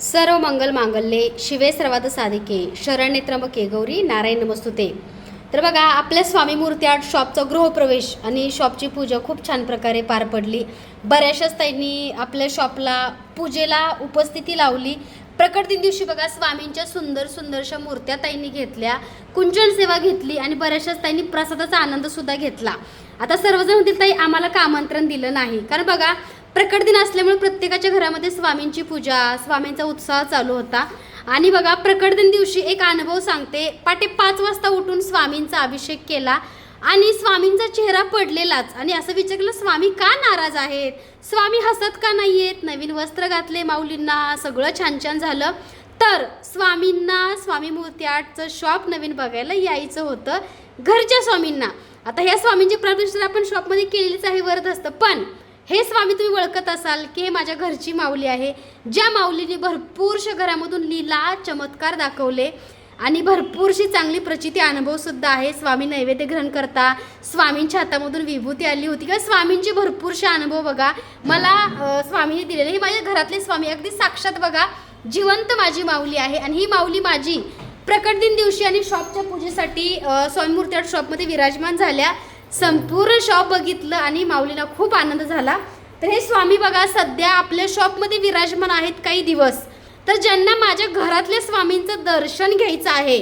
सर्व मंगल मांगल्ये शिवे सर्वाद साधिके शरण्य त्र्यंबके गौरी नारायण नमस्तुते. तर बघा आपल्या स्वामी मूर्ती आर्ट शॉपचा गृहप्रवेश आणि शॉपची पूजा खूप छान प्रकारे पार पडली. बऱ्याचशाच ताईंनी आपल्या शॉपला पूजेला उपस्थिती लावली. प्रकट दिन दिवशी बघा स्वामींच्या सुंदर सुंदरशा मूर्त्या ताईंनी घेतल्या. कुंचन सेवा घेतली आणि बऱ्याचशाच ताईंनी प्रसादाचा आनंद सुद्धा घेतला. आता सर्वजण म्हणतील ताई आम्हाला का आमंत्रण दिलं नाही? कारण बघा प्रकट दिन असल्यामुळे प्रत्येकाच्या घरामध्ये स्वामींची पूजा स्वामींचा उत्साह चालू होता. आणि बघा प्रकट दिन दिवशी एक अनुभव सांगते. पाटे पाच वाजता उठून स्वामींचा अभिषेक केला आणि स्वामींचा चेहरा पडलेलाच. आणि असं विचारलं स्वामी का नाराज आहेत? स्वामी हसत का नाही आहेत नवीन वस्त्र घातले माऊलींना सगळं छान छान झालं. तर स्वामींना स्वामी मूर्ती आर्टचं शॉप नवीन बघायला यायचं होतं घरच्या स्वामींना. आता ह्या स्वामींची प्रतिष्ठा आपण शॉपमध्ये केलेलीच आहे वरत असतं. पण हे स्वामी तुम्ही ओळखत असाल की हे माझ्या घरची माऊली आहे. ज्या माऊलीने भरपूरशा घरामधून लीला चमत्कार दाखवले आणि भरपूरशी चांगली प्रचिती अनुभवसुद्धा आहे. स्वामी नैवेद्य ग्रहण करता स्वामींच्या हातामधून विभूती आली होती. किंवा स्वामींचे भरपूरसे अनुभव बघा. मला स्वामीने दिलेले हे माझ्या घरातले स्वामी. अगदी साक्षात बघा जिवंत माझी माऊली आहे आणि ही माऊली माझी प्रकट दिन दिवशी आणि शॉपच्या पूजेसाठी अ, स्वामी मूर्ती आर्ट शॉपमध्ये विराजमान झाल्या. संपूर्ण शॉप बघितलं आणि माऊलीला खूप आनंद झाला. तर हे स्वामी बघा सध्या आपल्या शॉपमध्ये विराजमान आहेत काही दिवस. तर ज्यांना माझ्या घरातल्या स्वामींचं दर्शन घ्यायचं आहे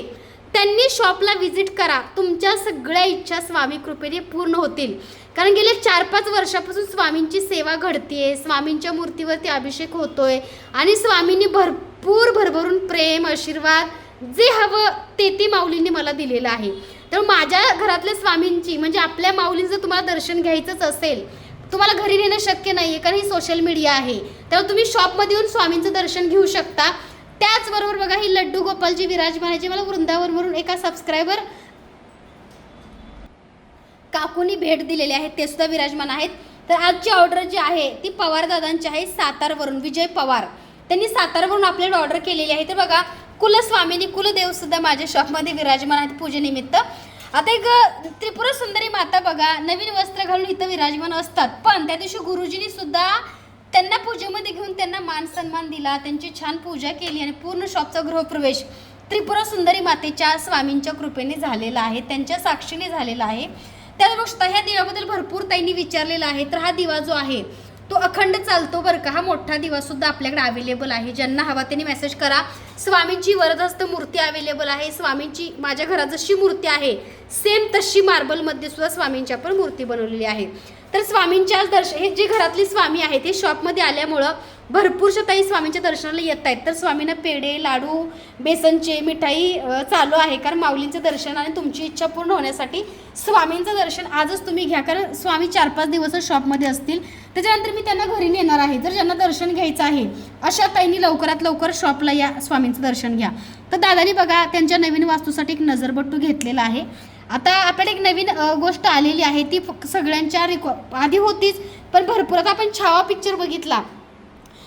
त्यांनी शॉपला व्हिजिट करा. तुमच्या सगळ्या इच्छा स्वामी कृपेने पूर्ण होतील. कारण गेल्या चार पाच वर्षापासून स्वामींची सेवा घडतीये स्वामींच्या मूर्तीवरती अभिषेक होतोय आणि स्वामींनी भरपूर भरभरून प्रेम आशीर्वाद जे हवं ते ती माऊलींनी मला दिलेलं आहे. तर माझ्या घरातल्या स्वामींची म्हणजे आपल्या माऊलींचं तुम्हाला दर्शन घ्यायचंच असेल तुम्हाला घरी नेणं शक्य नाही आहे कारण ही सोशल मीडिया आहे. त्यामुळे तुम्ही शॉपमध्ये येऊन स्वामींचं दर्शन घेऊ शकता. त्याचबरोबर बघा ही लड्डू गोपालजी विराजमान आहे मला वृंदावनवरून एका सबस्क्रायबर काकूनी भेट दिलेली आहे. ते सुद्धा विराजमान आहेत. तर आजची ऑर्डर जी आहे ती पवार दादांची आहे सातारवरून विजय पवार. त्यांनी सातारवरून आपल्याला ऑर्डर केलेली आहे. तर बघा कुलस्वामिनी कुलदेव सुद्धा माझ्या शॉपमध्ये विराजमान आहेत पूजेनिमित्त. आता एक त्रिपुरा सुंदरी माता बघा नवीन वस्त्र घालून इथं विराजमान असतात. पण त्या दिवशी गुरुजींनी सुद्धा त्यांना पूजेमध्ये घेऊन त्यांना मान सन्मान दिला त्यांची छान पूजा केली आणि पूर्ण शॉपचा गृहप्रवेश त्रिपुरा सुंदरी मातेच्या स्वामींच्या कृपेने झालेला आहे त्यांच्या साक्षीने झालेला आहे. त्याच ह्या दिव्याबद्दल भरपूर त्यांनी विचारलेला आहे तर हा दिवा जो आहे तो अखंड चालतो बरं का? हा मोठा दिवा सुद्धा आपल्याकडे अवेलेबल आहे. ज्यांना हवा त्यांनी मेसेज करा. स्वामींची वरदहस्त मूर्ती अवेलेबल आहे. स्वामींची माझ्या घरात जशी मूर्ती आहे सेम तशी मार्बलमध्ये सुद्धा स्वामींची आपण मूर्ती बनवलेली आहे. तर स्वामींच्या दर्श हे जे घरातले स्वामी आहेत ते शॉपमध्ये आल्यामुळं भरपूरशा ताई स्वामींच्या दर्शनाला येत आहेत. तर स्वामींना पेढे लाडू बेसनचे मिठाई चालू आहे. कारण माऊलींचं दर्शन आणि तुमची इच्छा पूर्ण होण्यासाठी स्वामींचं दर्शन आजच तुम्ही घ्या. कारण स्वामी चार पाच दिवस शॉपमध्ये असतील. त्याच्यानंतर मी त्यांना घरी नेणार आहे. जर ज्यांना दर्शन घ्यायचं आहे अशा ताईंनी लवकरात लवकर शॉपला या स्वामींचं दर्शन घ्या. तर दादानी बघा त्यांच्या नवीन वास्तूसाठी एक नजरबट्टू घेतलेला आहे. आता आपल्याला एक नवीन गोष्ट आलेली आहे. ती फक्त सगळ्यांच्या रिकॉ आधी होतीच पण भरपूर आता आपण छावा पिक्चर बघितला.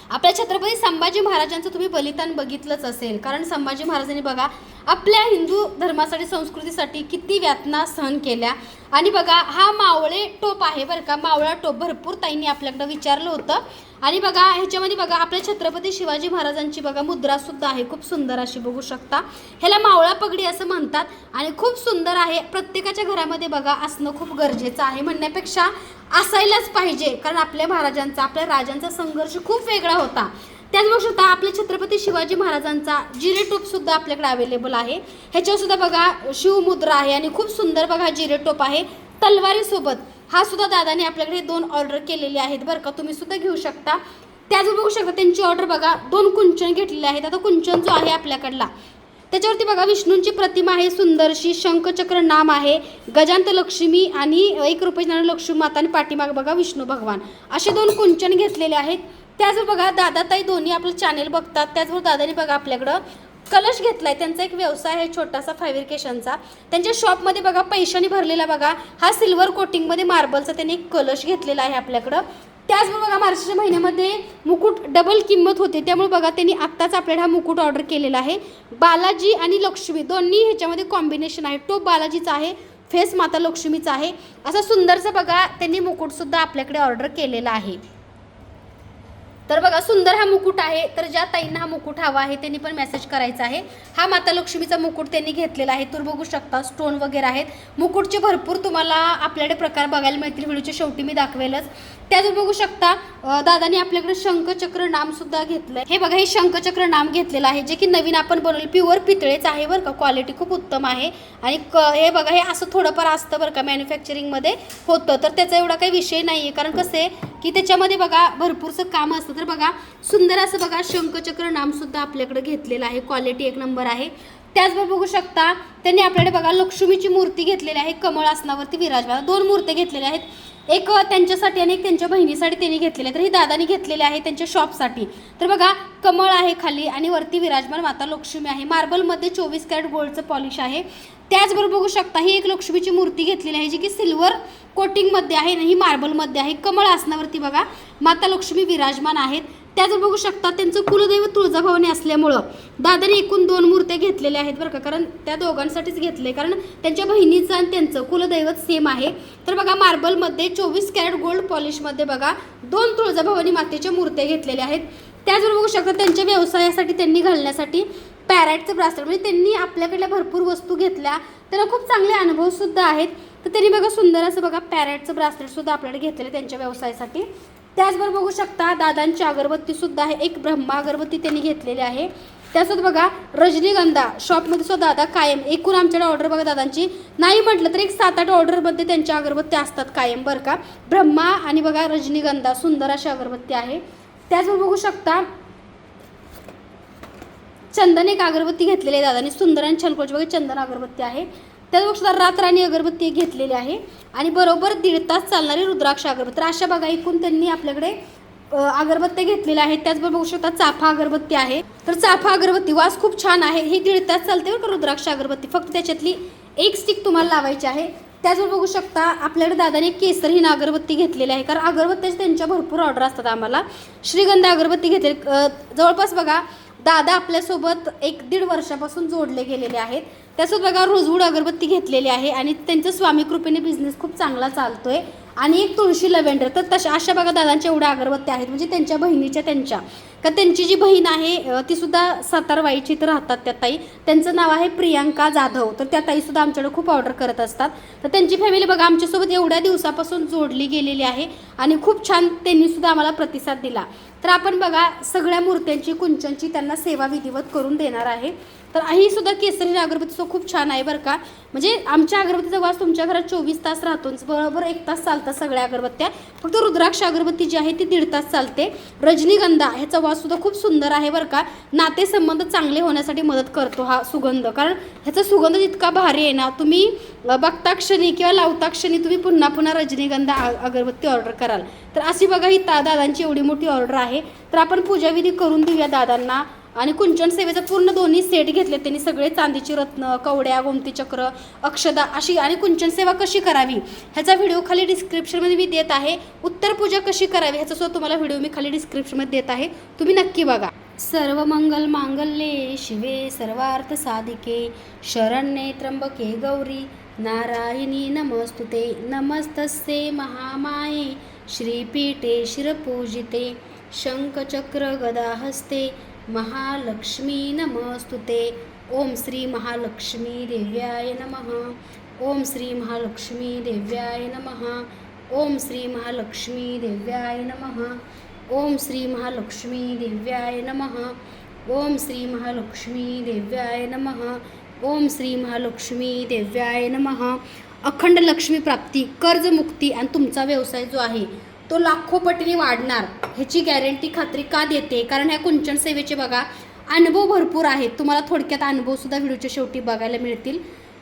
आपल्या छत्रपती संभाजी महाराजांचं तुम्ही बलिदान बघितलंच असेल. कारण संभाजी महाराजांनी बघा आपल्या हिंदू धर्मासाठी संस्कृतीसाठी किती व्यातना सहन केल्या. आणि बघा हा मावळे टोप आहे बरं का. मावळा टोप भरपूर ताईंनी आपल्याकडं विचारलं होतं. आणि बघा ह्याच्यामध्ये बघा आपल्या छत्रपती शिवाजी महाराजांची बघा मुद्रा सुद्धा आहे. खूप सुंदर अशी बघू शकता. ह्याला मावळा पगडी असं म्हणतात. आणि खूप सुंदर आहे. प्रत्येकाच्या घरामध्ये बघा असणं खूप गरजेचं आहे म्हणण्यापेक्षा असायलाच पाहिजे. कारण आपल्या महाराजांचा आपल्या राजांचा संघर्ष खूप वेगळा होता. त्याच गोष्ट आपल्या छत्रपती शिवाजी महाराजांचा जिरे टोप सुद्धा आपल्याकडे अवेलेबल आहे. ह्याच्यावर सुद्धा बघा शिवमुद्रा आहे आणि खूप सुंदर बघा जिरे टोप आहे. तलवारीसोबत. हा सुद्धा दादाने आपल्याकडे दोन ऑर्डर केलेले आहेत बरं का. तुम्ही सुद्धा घेऊ शकता. त्याच बघू शकता त्यांची ऑर्डर बघा दोन कुंचन घेतलेले आहेत. आता कुंचन जो आहे आपल्याकडला त्याच्यावरती बघा विष्णूंची प्रतिमा आहे सुंदरशी शंखचक्र नाम आहे. गजांत लक्ष्मी आणि एक रुपये लक्ष्मी माता आणि पाठीमाग बघा विष्णू भगवान. असे दोन कुंचन घेतलेले आहेत. त्याचबरोबर बघा दादाताई दोन्ही आपलं चॅनेल बघतात. त्याचबरोबर दादाने बघा आपल्याकडं कलश घेतलाय. त्यांचा एक व्यवसाय आहे छोटासा फॅब्रिकेशनचा त्यांच्या शॉपमध्ये बघा पैशाने भरलेला बघा हा सिल्वर कोटिंगमध्ये मार्बलचा त्यांनी एक कलश घेतलेला आहे आपल्याकडं. त्याचबरोबर बघा मार्चच्या महिन्यामध्ये मुकुट डबल किंमत होते. त्यामुळे बघा त्यांनी आत्ताच आपल्याला हा मुकुट ऑर्डर केलेला आहे. बालाजी आणि लक्ष्मी दोन्ही ह्याच्यामध्ये कॉम्बिनेशन आहे. टोप बालाजीचा आहे फेस माता लक्ष्मीचा आहे. असा सुंदरसा बघा त्यांनी मुकुटसुद्धा आपल्याकडे ऑर्डर केलेला आहे. तर बघा सुंदर हा मुकुट आहे. तर ज्या ताईंना हा मुकुट हवा आहे त्यांनी पण मेसेज करायचा आहे. हा माता लक्ष्मीचा मुकुट त्यांनी घेतलेला आहे. तुम्ही बघू शकता स्टोन वगैरे आहेत. मुकुटचे भरपूर तुम्हाला आपल्याकडे प्रकार बघायला मिळतील. व्हिडिओच्या शेवटी मी दाखवेलच. त्याच बघू शकता. दादानी आपल्याकडे शंखचक्र नाम सुद्धा घेतलंय. हे बघा हे शंखचक्र नाम घेतलेलं आहे जे की नवीन आपण बनवलं प्युअर पितळेच आहे बरं का. क्वालिटी खूप उत्तम आहे. आणि क हे बघा हे असं थोडंफार असतं बरं का मॅन्युफॅक्चरिंगमध्ये होतं. तर त्याचा एवढा काही विषय नाही आहे कारण कसं आहे की त्याच्यामध्ये बघा भरपूरचं काम असतं. तर बघा सुंदर असं बघा शंखचक्र नामसुद्धा आपल्याकडे घेतलेलं आहे. क्वालिटी एक नंबर आहे. त्याचबरोबर बघू शकता त्यांनी आपल्याकडे बघा लक्ष्मीची मूर्ती घेतलेली आहे. कमळ आसनावरती विराजमान. दोन मूर्ती घेतलेल्या आहेत. एक त्यांच्यासाठी आणि एक त्यांच्या बहिणीसाठी त्यांनी घेतलेले आहे तर ही दादानी घेतलेले आहे त्यांच्या शॉपसाठी. तर बघा कमळ आहे खाली आणि वरती विराजमान माता लक्ष्मी आहे. मार्बलमध्ये चोवीस कॅरेट गोल्डचं पॉलिश आहे. त्याचबरोबर बघू शकता ही एक लक्ष्मीची मूर्ती घेतलेली आहे जी की सिल्वर कोटिंगमध्ये आहे आणि ही मार्बलमध्ये आहे. कमळ आसनावरती बघा माता लक्ष्मी विराजमान आहेत. त्या जर बघू शकता त्यांचं कुलदैव तुळजाभवानी असल्यामुळं दादाने एकूण दोन मूर्त्या घेतलेल्या आहेत बरं का. कारण त्या दोघांसाठीच घेतले कारण त्यांच्या बहिणीचं आणि त्यांचं कुलदैवत सेम आहे. तर बघा मार्बलमध्ये चोवीस कॅरेट गोल्ड पॉलिशमध्ये बघा दोन तुळजाभवानी मातेच्या मूर्त्या घेतलेल्या आहेत. त्याचबरोबर बघू शकता त्यांच्या व्यवसायासाठी त्यांनी घालण्यासाठी पॅरेटचं ब्रासलेट म्हणजे त्यांनी आपल्याकडल्या भरपूर वस्तू घेतल्या. त्यांना खूप चांगले अनुभवसुद्धा आहेत. तर त्यांनी बघा सुंदर असं बघा पॅरेटचं ब्रासलेटसुद्धा आपल्याकडे घेतलेलं त्यांच्या व्यवसायासाठी. त्याचबरोबर बघू शकता दादांची अगरबत्ती सुद्धा आहे. एक ब्रह्मा अगरबत्ती त्यांनी घेतलेली आहे. त्यासोबत बघा रजनीगंधा शॉपमध्ये सुद्धा दादा कायम. एकूण आमच्याकडे ऑर्डर बघा दादांची. नाही म्हटलं तर एक सात आठ ऑर्डरमध्ये त्यांच्या अगरबत्त्या असतात कायम बरं का? ब्रह्मा आणि बघा रजनीगंधा सुंदर अशी अगरबत्ती आहे. त्याचबरोबर बघू शकता चंदन एक अगरबत्ती घेतलेली आहे दादानी. सुंदर आणि छान बघा चंदन अगरबत्ती आहे. त्याचबरोबर रातराणी अगरबत्ती घेतलेली आहे. आणि बरोबर दीड तास चालणारी रुद्राक्ष अगरबत्ती. तर अशा बघा एकूण त्यांनी आपल्याकडे अगरबत्त्या घेतलेल्या आहेत. त्याचबरोबर बघू शकता चाफा अगरबत्ती आहे. तर चाफा अगरबत्ती वास खूप छान आहे. ही दीड तास चालते बरं का रुद्राक्ष अगरबत्ती. फक्त त्याच्यातली एक स्टिक तुम्हाला लावायची आहे. त्याचबरोबर बघू शकता आपल्याकडे दादाने केसर ही अगरबत्ती घेतलेली आहे. कारण अगरबत्त्याचे त्यांच्या भरपूर ऑर्डर असतात आम्हाला. श्रीगंध अगरबत्ती घेतले जवळपास बघा दादा आपल्यासोबत एक दीड वर्षापासून जोडले गेलेले आहेत. त्यासोबत बघा रोजवूड अगरबत्ती घेतलेली आहे आणि त्यांच्या स्वामी कृपेने बिझनेस खूप चांगला चालतो आहे आणि एक तुळशी लव्हेंडर तर तशा अशा बघा दादांच्या एवढ्या अगरबत्त्या आहेत. म्हणजे त्यांच्या बहिणीच्या त्यांच्या. का त्यांची जी बहीण आहे तीसुद्धा ती सुद्धा सातारवाईची तर राहतात त्या ताई. त्यांचं नाव आहे प्रियांका जाधव. तर त्या ताई सुद्धा आमच्याकडे खूप ऑर्डर करत असतात. तर त्यांची फॅमिली बघा आमच्यासोबत एवढ्या दिवसापासून जोडली गेलेली आहे आणि खूप छान त्यांनी सुद्धा आम्हाला प्रतिसाद दिला. तर आपण बघा सगळ्या मूर्त्यांची कुंचांची त्यांना सेवा विधिवत करून देणार आहे. तर ही सुद्धा केसरी अगरबत्ती सुद्धा खूप छान आहे बरं का. म्हणजे आमच्या अगरबत्तीचा वास तुमच्या घरात चोवीस तास राहतो. बरोबर एक तास चालतात सगळ्या अगरबत्त्या. फक्त रुद्राक्ष अगरबत्ती जी आहे ती दीड तास चालते. रजनीगंधा ह्याचा वास सुद्धा खूप सुंदर आहे बरं का. नातेसंबंध चांगले होण्यासाठी मदत करतो हा सुगंध. कारण ह्याचा सुगंध इतका भारी आहे ना तुम्ही अ, बघता क्षणी किंवा लावता क्षणी तुम्ही पुन्हा पुन्हा रजनीगंधा अगरबत्ती ऑर्डर कराल. तर अशी बघा ही ता दादांची एवढी मोठी ऑर्डर आहे. तर आपण पूजाविधी करून देऊया दादांना. आणि कुंचन सेवेचं पूर्ण दोन्ही सेट घेतले. त्यांनी सगळे चांदीची रत्न कवड्या गोमती चक्र अक्षदा अशी आणि कुंचन सेवा कशी करावी ह्याचा व्हिडिओ खाली डिस्क्रिप्शनमध्ये मी देत आहे. उत्तर पूजा कशी करावी ह्याचा सुद्धा तुम्हाला व्हिडिओ मी खाली डिस्क्रिप्शनमध्ये देत आहे. तुम्ही नक्की बघा. सर्व मंगल मांगल्ये शिवे सर्वार्थ साधिके शरण्ये त्र्यंबके गौरी नारायणी नमस्तुते नमस्तस्ये महामाये श्रीपीठे शिरपूजिते शंखचक्र गदाहस्ते महालक्ष्मी नमस्तुते ओम श्री महालक्ष्मी देव्याय नमः. ओम श्री महालक्ष्मी देव्याय नमः. ओम श्री महालक्ष्मी देव्याय नमः. ओम श्री महालक्ष्मी देव्याय नमः. ओम श्री महालक्ष्मी देव्याय नमः. ओम श्री महालक्ष्मी देव्याय नमः. अखंड लक्ष्मी प्राप्ती कर्जमुक्ती आणि तुमचा व्यवसाय जो आहे तो लाखो पटीने वाढणार ह्याची गॅरंटी खात्री का देते? कारण ह्या कुंचन सेवेचे बघा अनुभव भरपूर आहेत. तुम्हाला थोडक्यात अनुभवसुद्धा व्हिडिओच्या शेवटी बघायला मिळतील.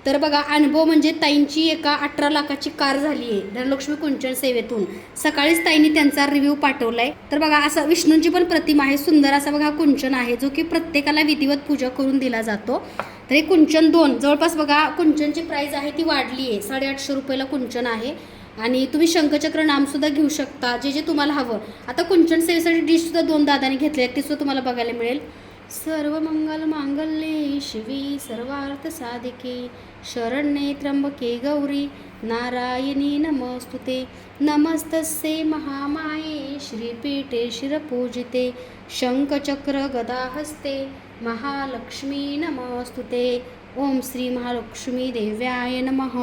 तर बघा अनुभव म्हणजे ताईंची एका अठरा लाखाची कार झाली आहे धनलक्ष्मी कुंचन सेवेतून. सकाळीच ताईंनी त्यांचा रिव्ह्यू पाठवलाय. तर बघा असा विष्णूंची पण प्रतिमा आहे सुंदर असा बघा कुंचन आहे जो की प्रत्येकाला विधिवत पूजा करून दिला जातो. तर हे कुंचन दोन जवळपास बघा कुंचनची प्राईस आहे ती वाढली आहे साडेआठशे रुपयाला कुंचन आहे. आणि तुम्ही शंखचक्र नामसुद्धा घेऊ शकता जे जे तुम्हाला हवं. आता कुंचन सेवेसाठी डिशसुद्धा दोन दादाने घेतले आहेत ते सुद्धा तुम्हाला बघायला मिळेल. सर्वमंगल मांगल्ये शिवी सर्वार्थ साधिके शरण्ये त्र्यंबके गौरी नारायणी नमस्तुते नमस्तस्ये महामाये श्रीपीठे शिरपूजिते शंखचक्र गदाहस्ते महालक्ष्मी नमस्तुते ओम श्री महालक्ष्मी देव्याय नमः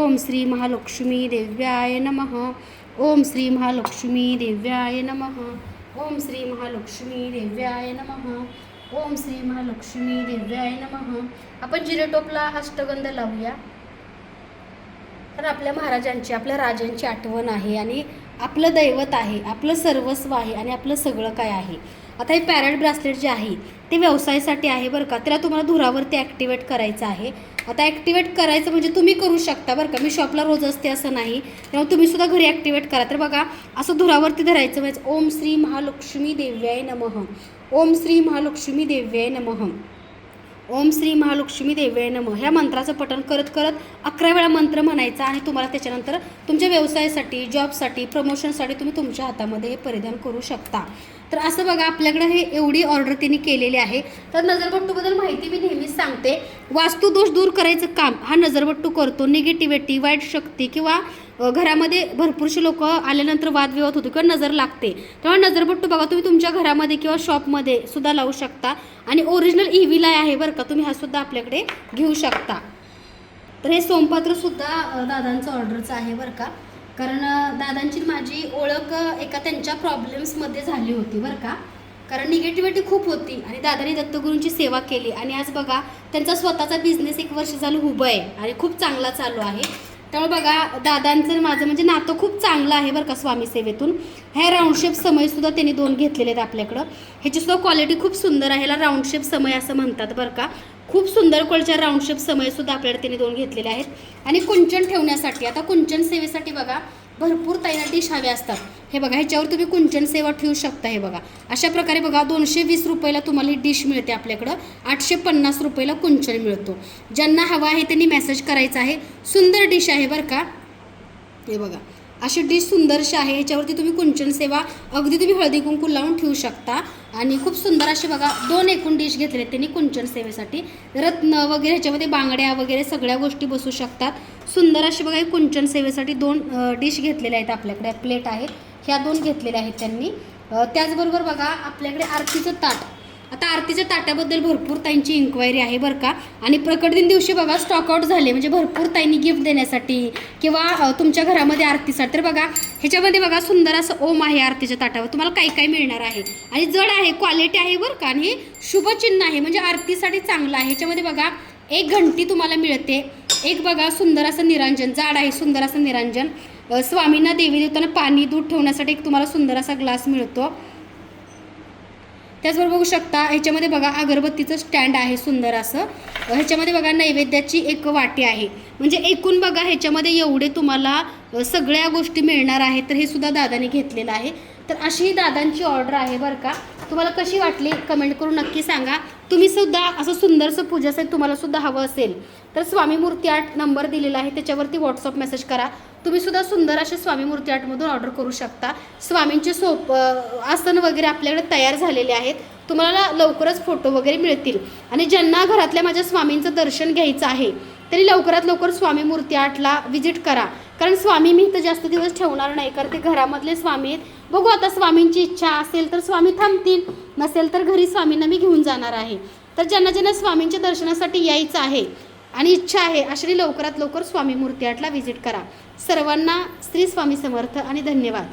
ओम श्री महालक्ष्मी देव्याय नमः ओम श्री महालक्ष्मी देव्याय नमः ओम श्री महालक्ष्मी देव्याय नमः। ओम श्री महालक्ष्मी दिव्याय नमः. आपण जिरेटोपला अष्टगंध लावूया. तर आपल्या महाराजांची आपल्या राजांची आठवण आहे आणि आपलं दैवत आहे आपलं सर्वस्व आहे आणि आपलं सगळं काय आहे. आता हे पॅरेट ब्रासलेट जे आहे ते व्यवसायासाठी आहे बरं का? त्याला तुम्हाला धुरावरती ॲक्टिवेट करायचं आहे. आता ॲक्टिवेट करायचं म्हणजे तुम्ही करू शकता बरं का? मी शॉपला रोज असते असं नाही. तेव्हा तुम्ही सुद्धा घरी ॲक्टिवेट करा. तर बघा असं धुरावरती धरायचं म्हणजे ओम श्री महालक्ष्मी देव्याय नमः. ओम श्री महालक्ष्मी देव्याय नमः. ओम श्री महालक्ष्मी देव्याय नमः. ह्या मंत्राचं पठण करत करत अकरा वेळा मंत्र म्हणायचा आणि तुम्हाला त्याच्यानंतर तुमच्या व्यवसायासाठी जॉबसाठी प्रमोशनसाठी तुम्ही तुमच्या हातामध्ये हे परिधान करू शकता. तर असं बघा आपल्याकडे हे एवढी ऑर्डर त्यांनी केलेली आहे. तर नजरबट्टूबद्दल माहिती मी नेहमीच सांगते. वास्तुदोष दूर करायचं काम हा नजरबट्टू करतो. निगेटिव्हिटी वाईट शक्ती किंवा घरामध्ये भरपूरशी लोक आल्यानंतर वादविवाद होतो किंवा नजर लागते. तेव्हा नजरबट्टू बघा तुम्ही तुमच्या घरामध्ये किंवा शॉपमध्ये सुद्धा लावू शकता. आणि ओरिजिनल इव्हिलाय आहे बरं का तुम्ही हा सुद्धा आपल्याकडे घेऊ शकता. तर हे सोमपात्रसुद्धा दादांचं ऑर्डरचं आहे बरं का. कारण दादांची माझी ओळख एका त्यांच्या प्रॉब्लेम्समध्ये झाली होती बरं का. कारण निगेटिव्हिटी खूप होती आणि दादांनी दत्तगुरूंची सेवा केली. आणि आज बघा त्यांचा स्वतःचा बिझनेस एक वर्ष झालं उभं आहे आणि खूप चांगला चालू आहे. त्यामुळे बघा दादांचं माझं म्हणजे नातं खूप चांगलं आहे बरं का स्वामी सेवेतून. हे राऊंडशेप समयसुद्धा त्यांनी दोन घेतलेले आहेत आपल्याकडं. ह्याची सुद्धा क्वालिटी खूप सुंदर आहे. ह्याला राऊंडशेप समय असं म्हणतात बरं का. खूप सुंदर क्वालिटीच्या राऊंडशेप समयसुद्धा आपल्याकडे त्यांनी दोन घेतलेले आहेत. आणि कुंचन ठेवण्यासाठी आता कुंचन सेवेसाठी बघा भरपूर ताईना डिश हवे असतात. हे बघा ह्याच्यावर तुम्ही कुंचन सेवा ठेवू शकता हे बघा. अशा प्रकारे बघा दोनशे वीस रुपयाला तुम्हाला ही डिश मिळते आपल्याकडं. आठशे पन्नास रुपयाला कुंचन मिळतो. ज्यांना हवा आहे त्यांनी मेसेज करायचा आहे. सुंदर डिश आहे बरं का? हे बघा. अशी डिश सुंदरशी आहे. याच्यावरती तुम्ही कुंचन सेवा अगदी तुम्ही हळदी कुंकू लावून ठेवू शकता. आणि खूप सुंदर अशी बघा दोन एकूण डिश घेतले त्यांनी कुंचन सेवेसाठी. रत्न वगैरे ह्याच्यामध्ये बांगड्या वगैरे सगळ्या गोष्टी बसू शकतात. सुंदर अशी बघा हे कुंचन सेवेसाठी दोन डिश घेतलेल्या आहेत आपल्याकडे. प्लेट आहेत ह्या दोन घेतलेल्या आहेत त्यांनी. त्याचबरोबर बघा आपल्याकडे आरतीचं ताट. आता आरतीच्या ताट्याबद्दल भरपूर ताईंची इन्क्वायरी आहे बरं का. आणि प्रकट दिन दिवशी बघा स्टॉकआउट झाले. म्हणजे भरपूर ताईंनी गिफ्ट देण्यासाठी किंवा तुमच्या घरामध्ये आरतीसाठी तर बघा ह्याच्यामध्ये बघा सुंदर असं ओम आहे आरतीच्या ताटावर. तुम्हाला काही काही मिळणार आहे? आणि जड आहे क्वालिटी आहे बरं का. आणि हे शुभचिन्ह आहे. म्हणजे आरतीसाठी चांगलं आहे. ह्याच्यामध्ये बघा एक घंटी तुम्हाला मिळते. एक बघा सुंदर असं निरांजन. जाड आहे सुंदर असं निरांजन. स्वामींना देवी देवताना पाणी दूध ठेवण्यासाठी एक तुम्हाला सुंदर असा ग्लास मिळतो. त्याचबरोबर बघू शकता ह्याच्यामध्ये बघा अगरबत्तीचं स्टँड आहे सुंदर असं. ह्याच्यामध्ये बघा नैवेद्याची एक वाटी आहे. म्हणजे एकूण बघा ह्याच्यामध्ये एवढे तुम्हाला सगळ्या गोष्टी मिळणार आहेत तर हे सुद्धा दादाने घेतलेलं आहे. तर अशी ही दादांची ऑर्डर आहे बरं का. तुम्हाला कशी वाटली? कमेंट करून नक्की सांगा. तुम्ही सुद्धा असं सुंदरसं पूजासाठी तुम्हाला सुद्धा हवं असेल तर स्वामी मूर्ती आर्ट नंबर दिलेला आहे. त्याच्यावरती व्हॉट्सअप मेसेज करा. तुम्ही सुद्धा सुंदर असे स्वामी मूर्ती आर्टमधून ऑर्डर करू शकता. स्वामींचे सोप आसन वगैरे आपल्याकडे तयार झालेले आहेत. तुम्हाला लवकरच फोटो वगैरे मिळतील. आणि ज्यांना घरातल्या माझ्या स्वामींचं दर्शन घ्यायचं आहे तरी लवकरात लवकर स्वामी मूर्ती आर्टला व्हिजिट करा. कारण स्वामी मी इथं जास्त दिवस ठेवणार नाही कारण ते घरामधले स्वामी आहेत. बघू आता स्वामींची इच्छा असेल तर स्वामी थांबतील नसेल तर घरी स्वामींना मी घेऊन जाणार आहे. तर ज्यांना ज्यांना स्वामींच्या दर्शनासाठी यायचं आहे आणि इच्छा आहे अशाने लवकरात लवकर स्वामी मूर्ती आठला व्हिजिट करा. सर्वांना श्री स्वामी समर्थ आणि धन्यवाद.